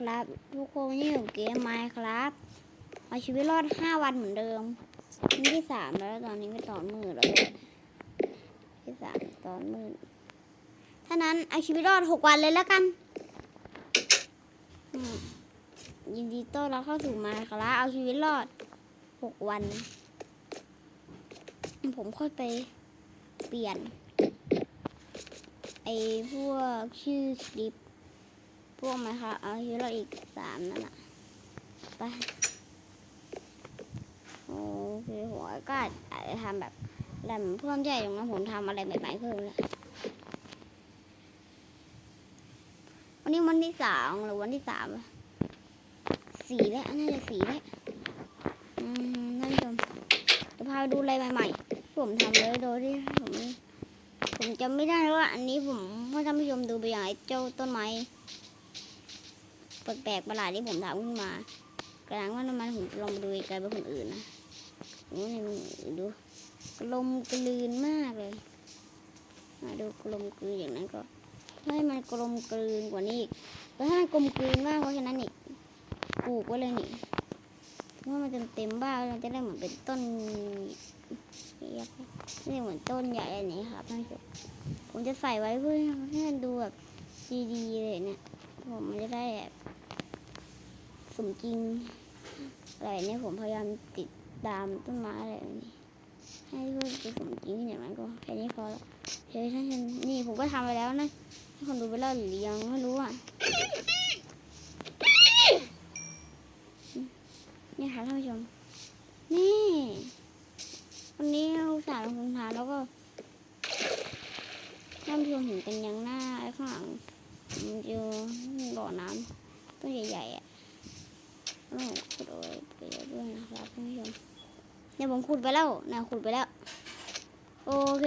ครับ ทุกคนนี่อยู่เกมไมครับเอาชีวิตรอดห้าวันเหมือนเดิมนี่ที่สามแล้วตอนนี้ไม่ตอนมือแล้วด้วยที่สามตอนมือถ้านั้นเอาชีวิตรอดหกวันเลยแล้วกันยินดีต้อนรับเข้าสู่ไมครับเอาชีวิตรอดหกวัน ผมค่อยไปเปลี่ยน ไอ้พวกชื่อคลิป วกไหมคะเอาชีวิตเราอีกสามนั่นแหละไปโอเคหัวก็อาจจะทำแบบแหลมเพิ่มใหญ่ตรงนั้นผมทำอะไรใหม่ๆเพิ่มเลยวันนี้วันที่สามหรือวันที่สามสีแล้วน่าจะสีแล้วอืมท่านผู้ชมจะพาไปดูอะไรใหม่ๆผมทำเลยโดยที่ผมผมจำไม่ได้แล้วว่าอันนี้ผมให้ท่านผู้ชมดูไปอย่างไอ้เจ้าต้นไม้ แปลกๆประหลาดที่ผมทำขึ้นมากระนั้นว่าน้ำมันผมลองไปดูไกลไปคนอื่นนะนี่ดูกลมกลืนมากเลย มาดูกลมกลืนอย่างนั้นก็ให้มันกลมกลืนกว่านี้อีกแล้วให้มันกลมกลืนมากเพราะฉะนั้นนี่ปลูกไว้เลยนี่เมื่อมันเต็มเต็มบ้านมันจะได้เหมือนเป็นต้นยักษ์นี่เหมือนต้นใหญ่อันนี้ครับท่านผู้ชมผมจะใส่ไว้เพื่อให้มันดูแบบดีๆเลยเนี่ยผมจะได้แบบ สมจริงอะไรเนี่ยผมพยายามติดตามต้นไม้อะไรแบบนี้ให้เพื่อนเป็นสมจริงอย่างนั้นก็แค่นี้พอแล้วเฮ้ยท่านผู้ชมนี่ผมก็ทำไปแล้วนะให้คนดูไปแล้วหรือยังไม่รู้อะนี่ค่ะท่านผู้ชม นี่วันนี้ลูกสาวลงทุนทานแล้วก็ท่านผู้ชมเห็นกันยังหน้าข้างหลังมันเจอบ่อน้ำต้นใหญ่ๆอะ แล้ขุดเอาไว้ไปแล้วด้วยนะครับท่านผู้ชมเนี่ยผมขุดไปแล้วนะขุดไปแล้ว โอเค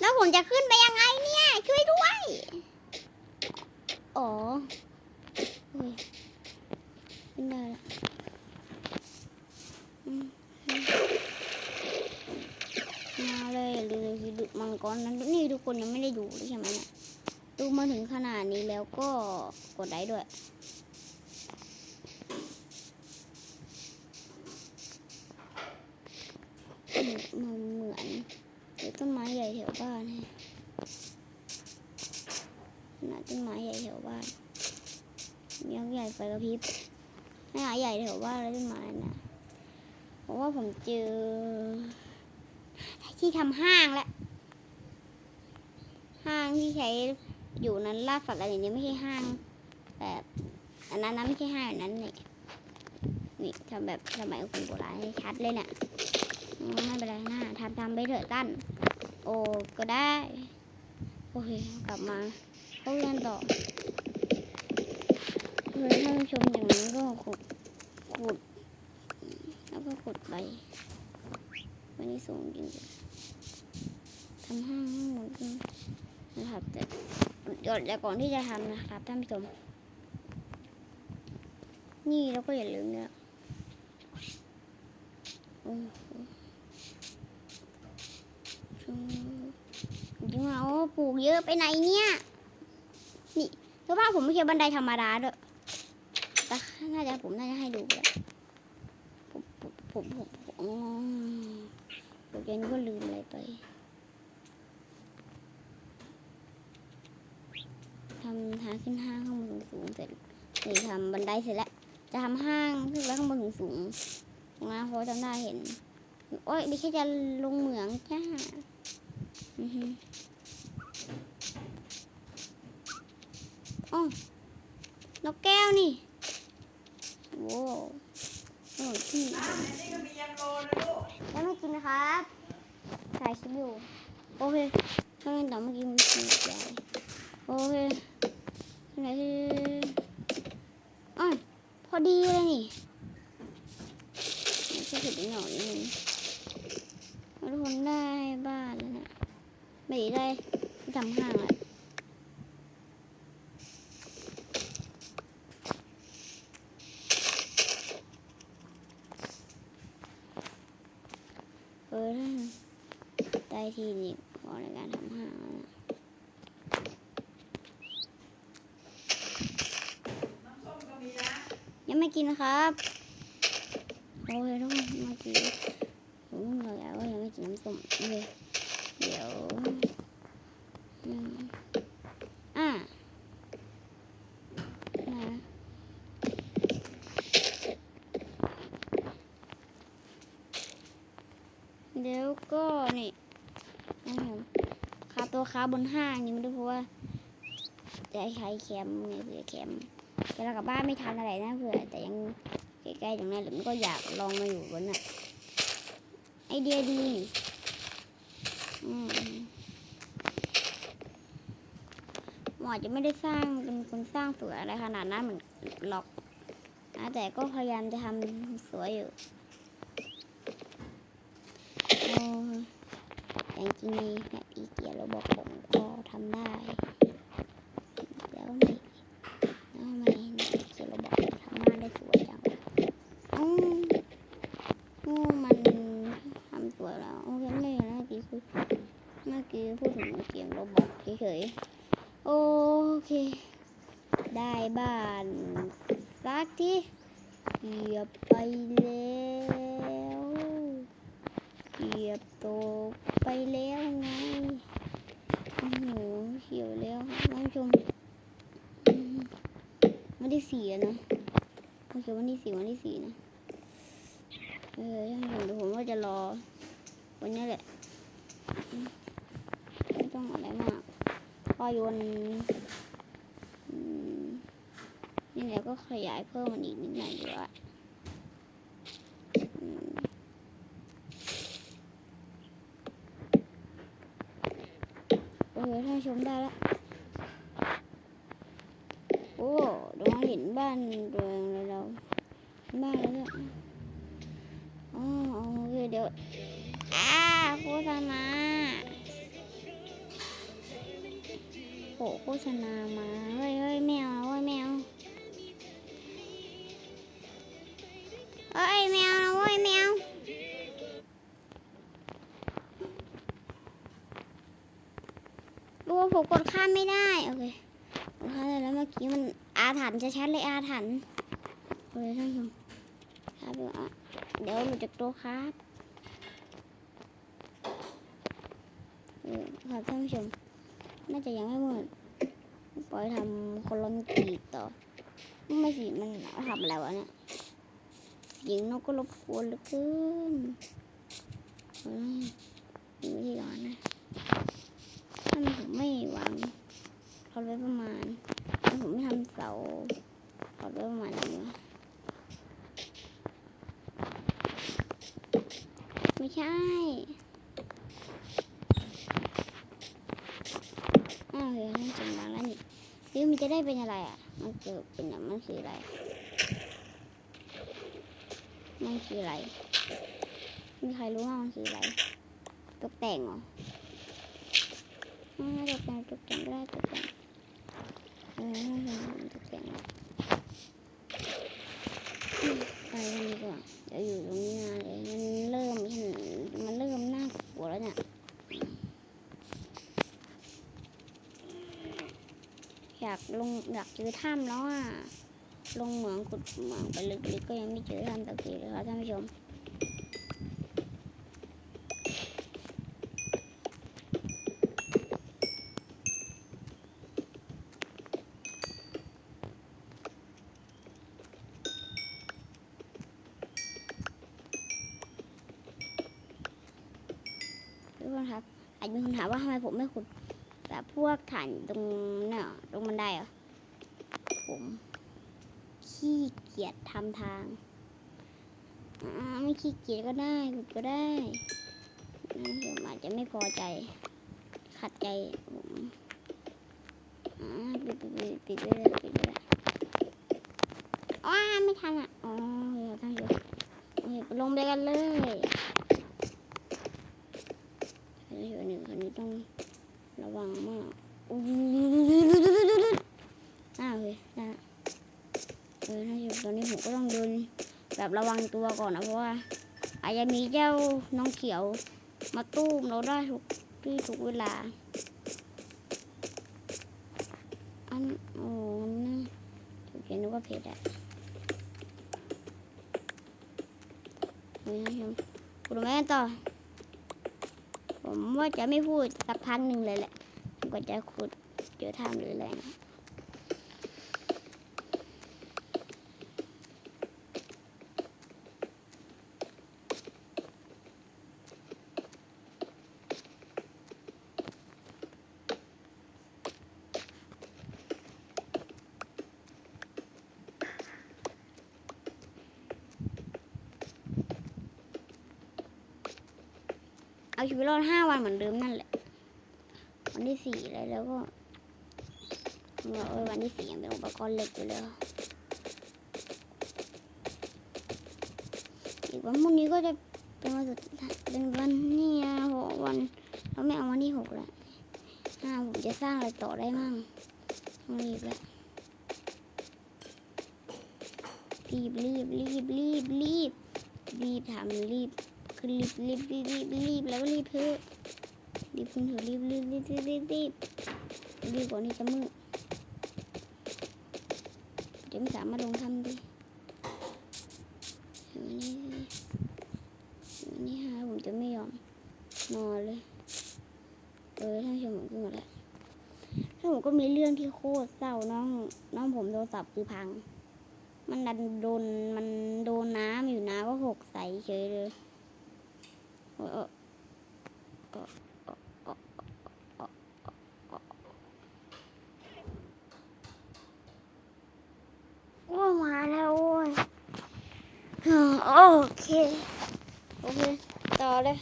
แล้วผมจะขึ้นไปยังไงเนี่ย ช่วยด้วย อ๋อโอ้ยขึ้นได้ล้วอืมาเลยดูสิดูมังกรนั้นนี่ทุกคนยังไม่ได้ดูใช่ไหมเนี่ย ดูมาถึงขนาดนี้แล้วก็กดไลค์ด้วยมันเหมือนต้นไม้ใหญ่แถวบ้านให้ขนาต้นไม้ใหญ่แถวบ้านยักษ์ใหญ่ไฟกระพริบขนาใหญ่แถวบ้านแล้วต้นไม้นะเพราะว่าผมเจอ ที่ทำห้างแล้วห้างที่ใช้ อยู่นั้นล่าสัตว์อะไรอย่างนี้ไม่ใช่ห้างแบบอันนั้นนะไม่ใช่ห้างอันนั้นนี่นี่ทำแบบสมัยคนโบราณให้ชัดเลยเนี่ยไม่เป็นไรนะทำทำไปเถอะตั้นโอ้ก็ได้โอเคกลับมาเข้าเรียนต่อเพื่อท่านชมอย่างนั้นก็ขุดขุด แล้วก็ขุดไปวันนี้สูงจริงๆทำห้างห้หมดเลย นะครับแต่เดี๋ยวแต่ก่อนที่จะทำนะครับท่านผู้ชมนี่เราก็อย่าลืมเนี่ยจริงว่าโอ้ปลูกเยอะไปไหนเนี่ย นี่เพราะว่าผมไม่ใช่บันไดธรรมดาด้วยแต่น่าจะผมน่าจะให้ดูไปแล้วผมผมผมผมผมอ๋อเดี๋ยวเย็นก็ลืมอะไรไปำทางขึ้นห้างข้างบนสูงเสร็จนี่ทำบันไดเสร็จแล้ว จะทำห้างขึ้นไปข้างบนสูงตรงนั้นเพราะจำได้เห็น โอ้ยไม่ใช่จะลงเหมืองจ้าอือฮึอ๋อนกแก้วนี่โว้โอ้ยที่แล้วไม่กินนะครับถ่ายคลิปอยู่ โอเคถ้างั้นต่อเมื่อกี้มันกินใหญ่โอเค ไหนคืออ๋อพอดีเลยนี่ไม่ใช่เห็ดหน่อยนึงทุกคนได้บ้านแล้วนะไม่ได้จำห้างอะเออได้ที่นี่พอในการทำห้างแล้วนะ กินะครับโอ้ยต้องมากินผมเพิ่งบอกแล้วว่ายังไม่กินน้ำส้มเลยเดี๋ยวอืมอะเดี๋ยวก็นี่นะครับคาตัวค้าบนห้างนี่ไม่รู้เพราะว่า จะใช้แคมเนี่ยเผื่อแคมแต่เรากลับบ้านไม่ทันอะไรนะเผื่อแต่ยังใกล้ๆตรงนั้นหรือมันก็อยากลองมาอยู่บนน่ะไอเดียดีอืมหมอจะไม่ได้สร้างเป็นคนสร้างสวยอะไรขนาดนั้นเหมือนหรอกนะแต่ก็พยายามจะทำสวยอยู่อ้แต่จริงๆในแบบอีเกียเราบอกผมก็ทำได้ แล้วไม่แล้วทำไมในอีเกียเราบอกทำหน้าได้สวยจังอืมโอ้มันทำสวยแล้วโอเคไม่เมื่อกี้คือเมื่อกี้พูดถึงเกมเราบอกเฉยๆโอเค ได้บ้านสักทีเกียบไปแล้ว เกียบตไปแล้วไงโอ้โหเขียวแล้วท่านผู้ชมอืมวันที่สี่นะโอเควันที่สี่วันที่สี่นะเออนผู้ชมเดี๋ยวผมว่าจะรอวันนี้แหละไม่ต้องอะไรมากพอโยนนี่แหละก็ขยายเพิ่มมันอีกนิดหน่อยดีกว่าอืมเออ ท่านชมได้ละโอ้ดวงเห็นบ้านตัวเองเลยเราบ้านแล้วเนี่ยอ๋อโอเคเดี๋ยวอ้าโฆษณาโอ้โฆษณามา เฮ้ยเฮ้ยแมวเฮ้ยแมว ผมกดข้ามไม่ได้ โอเคกดข้ามได้แล้วเมื่อกี้มันอาถรรพ์จะชัดเลยอาถรรพ์โอเคท่านผู้ชมครับเดี๋ยวอะเดี๋ยวหลุดจากตัวครับครับท่านผู้ชม น่าจะยังไม่หมดปล่อยทำคนลอนกีต่อ ไม่สิ มันทำอะไรวะเนี่ยเสียงนกก็รบกวนเหลือเกินเฮ้ยมีวิธีก่อนนะ ถ้ามันผมไม่วางพอดไว้ประมาณถ้าผมไม่ทำเสาพอดไว้ประมาณนี้ไม่ใช่อ้าวเฮ้ยนั่นจังหวะแล้วนี่หรือมันจะได้เป็นอะไรอะ มันเกิดเป็นอย่างมันคืออะไรมันคืออะไร มีใครรู้ว่ามันคืออะไรตกแต่งเหรอ ไม่ตกแต่งตกแต่งก็ได้ตกแต่งเออตกแต่งไปกันดีกว่าเดี๋ยวอยู่ตรงนี้นานเลยมันเริ่มเห็นมันเริ่มน่ากลัวแล้วเนี่ยอยากลงอยากเจอถ้ำแล้วอะลงเหมืองขุดเหมืองไปลึกๆก็ยังไม่เจอถ้ำสักทีเลยครับท่านผู้ชม ทุกคนครับ อาจมีคนถามว่าทำไมผมไม่ขุดแบบพวกฐานตรงเนี่ยตรงบันไดเหรอผมขี้เกียจทำทางไม่ขี้เกียจก็ได้ขุดก็ได้ผมอาจจะไม่พอใจ ขัดใจผมปิดปิดปิดปิดไปเลยปิดไปเลยอ้าไม่ทันอะ อ๋อเดี๋ยวตั้งอยู่ลงไปกันเลย คนนี้คนหนึ่งคนนี้ต้องระวังมากอู้อ้าเฮ้ยได้ละเออถ้าอยู่ตอนนี้ผมก็ต้องเดินแบบระวังตัวก่อนนะเพราะว่าอาจจะมีเจ้าน้องเขียวมาตู้มเราได้ทุกที่ทุกเวลา อันโอ้น่ถูกเขียนนึกว่าเพจอะคุยท่านผู้ชมคุณแมกันต่อ ผมว่าจะไม่พูดสักพักหนึ่งเลยแหละกว่าจะขุดเจอถ้ำหรืออะไรนะ ชีวิตรอดห้าวันเหมือนเดิมนั่นแหละ วันที่สี่เลยแล้วก็เนี่ยเอ้ยวันที่สี่ยังเป็นอุปกรณ์เหล็กอยู่เลยอีกวันพรุ่งนี้ก็จะเป็นวันสุดท้ายเป็นวันนี่อะหกวันเราไม่เอาวันที่หกแล้วห้าผมจะสร้างอะไรต่อได้มั่งต้องรีบล้วรีบรีบรีบรีบรีบรีบทำรีบ คือรีบรีบรีบรีบรีบแล้วก็รีบเพื่อรีบขึ้นเถอะรีบรีบรีบรีบรีบรีบรีบก่อนที่จะมืดจะไม่สามารถลงทำดิวันนี้วันนี้ฮะผมจะไม่ยอมนอนเลยเออท่านชมผมขึ้นมาแล้วแล้วผมก็มีเรื่องที่โคตรเศร้าน้องน้องผมโทรศัพท์คือพัง มันดันโดนมันโดนน้ำอยู่น้ำก็หกใสเฉยเลย เออเออโอ้มาแล้วโอ้ยโอเค โอเค ต่อเลย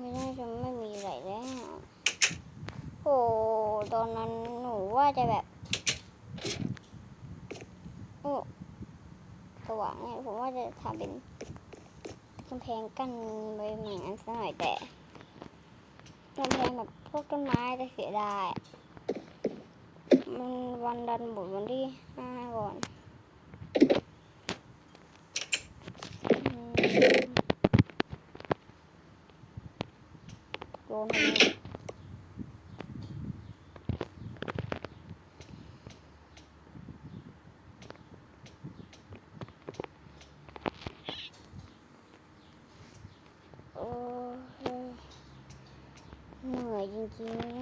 ไม่ได้จะไม่มีอะไรแล้วโอ้ตอนนั้นหนูว่าจะแบบ โอ้สว่างเนี่ย ผมว่าจะทำเป็นกำแพงกั้นไว้เหมือนกันสักหน่อยแต่กำแพงแบบพวกต้นไม้จะเสียดายมันวันดันหมดวันที่ห้าก่อนอืมโดนทำไมโอ้ย ยจริงๆนะ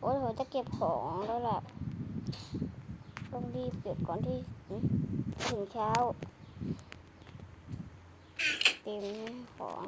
โอ้ยผมจะเก็บของแล้วล่ะ ต้องรีบเก็บก่อนที่ถึงเช้าเต็มนะของ